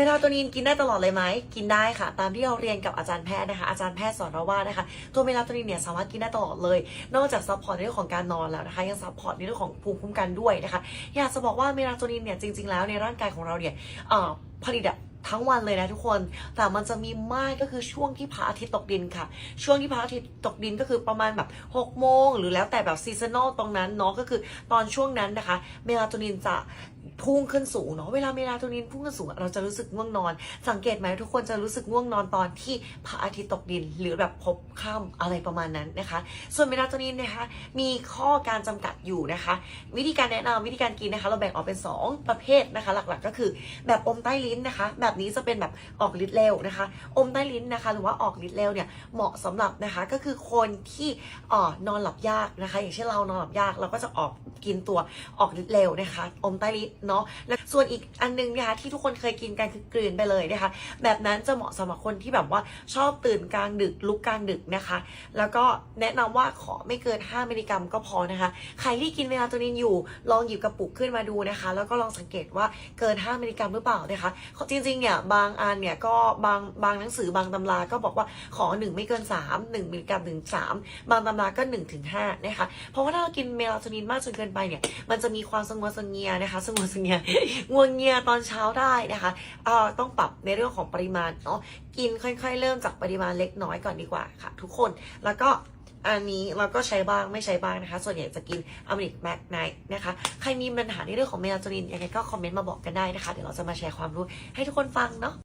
เมลาโทนินกินได้ตลอดเลยไหม กินได้ค่ะ ตามที่เราเรียนกับอาจารย์แพทย์นะคะ อาจารย์แพทย์สอนเราว่านะคะ ตัวเมลาโทนินเนี่ยสามารถกินได้ตลอดเลย นอกจากซัพพอร์ตในเรื่องของการนอนแล้วนะคะ ยังซัพพอร์ตในเรื่องของภูมิคุ้มกันด้วยนะคะ อยากจะบอกว่าเมลาโทนินเนี่ยจริง ๆ แล้วในร่างกายของเราเนี่ยผลิตทั้งวันเลยนะทุกคน แต่มันจะมีมากก็คือช่วงที่พระอาทิตย์ตกดินค่ะ ช่วงที่พระอาทิตย์ตกดินก็คือประมาณแบบ6โมงหรือแล้วแต่แบบซีซันอลตรงนั้นเนาะก็คือตอนช่วงนั้นนะคะ เมลาโทนินจะพุ่งขึ้นสูงเนาะเวลาเมลาโทนินพุ่งขึ้นสูงเราจะรู้สึกง่วงนอน สังเกตไหมทุกคนจะรู้สึกง่วงนอนตอนที่พระอาทิตย์ตกดิน หรือแบบพบค่ำอะไรประมาณนั้นนะคะ ส่วนเมลาโทนินนะคะมีข้อการจำกัดอยู่นะคะ วิธีการแนะนำวิธีการกินนะคะ เราแบ่งออกเป็น 2 ประเภทนะคะ หลักๆก็คือแบบอมใต้ลิ้นนะคะ แบบนี้จะเป็นแบบออกฤทธิ์เร็วนะคะ อมใต้ลิ้นนะคะ หรือว่าออกฤทธิ์เร็วเนี่ยเหมาะสำหรับนะคะก็คือคนที่อ่อนอนหลับยากนะคะ อย่างเช่นเรานอนหลับยากเราก็จะออก กินตัวออกฤทธิ์เร็วนะคะ อมใต้ลิ้นเนาะและส่วนอีกอันนึงนะคะที่ทุกคนเคยกินกันคือกลืนไปเลยนะคะ แบบนั้นจะเหมาะสำหรับคนที่แบบว่าชอบตื่นกลางดึกลุกกลางดึกนะคะ แล้วก็แนะนำว่าขอไม่เกิน 5 มิลลิกรัมก็พอนะคะใครที่กินเมลาโทนินอยู่ ลองหยิบกระปุกขึ้นมาดูนะคะ แล้วก็ลองสังเกตว่าเกิน 5 มิลลิกรัมหรือเปล่านะคะจริงๆเนี่ยบางอันเนี่ยก็บางบางหนังสือบางตำราก็บอกว่าขอ 1 ไม่เกิน 3 1มิลลิกรัมถึง3บางตำราก็1ถึง5นะคะเพราะว่าถ้าเรากินเมลาโทนินมากจนเกินกินไปเนี่ยมันจะมีความสงวนสงเงียนะคะสงวนสงเงียงวงเงียตอนเช้าได้นะคะเอ่อต้องปรับในเรื่องของปริมาณเนาะกินค่อย ๆ เริ่มจากปริมาณเล็กน้อยก่อนดีกว่าค่ะ ทุกคนแล้วก็อันนี้เราก็ใช้บ้างไม่ใช้บ้างนะคะ ส่วนใหญ่จะกินอเมริกแมกไนท์นะคะ ใครมีปัญหาในเรื่องของเมลาโทนินยังไงก็คอมเมนต์มาบอกกันได้นะคะ เดี๋ยวเราจะมาแชร์ความรู้ให้ทุกคนฟังเนาะ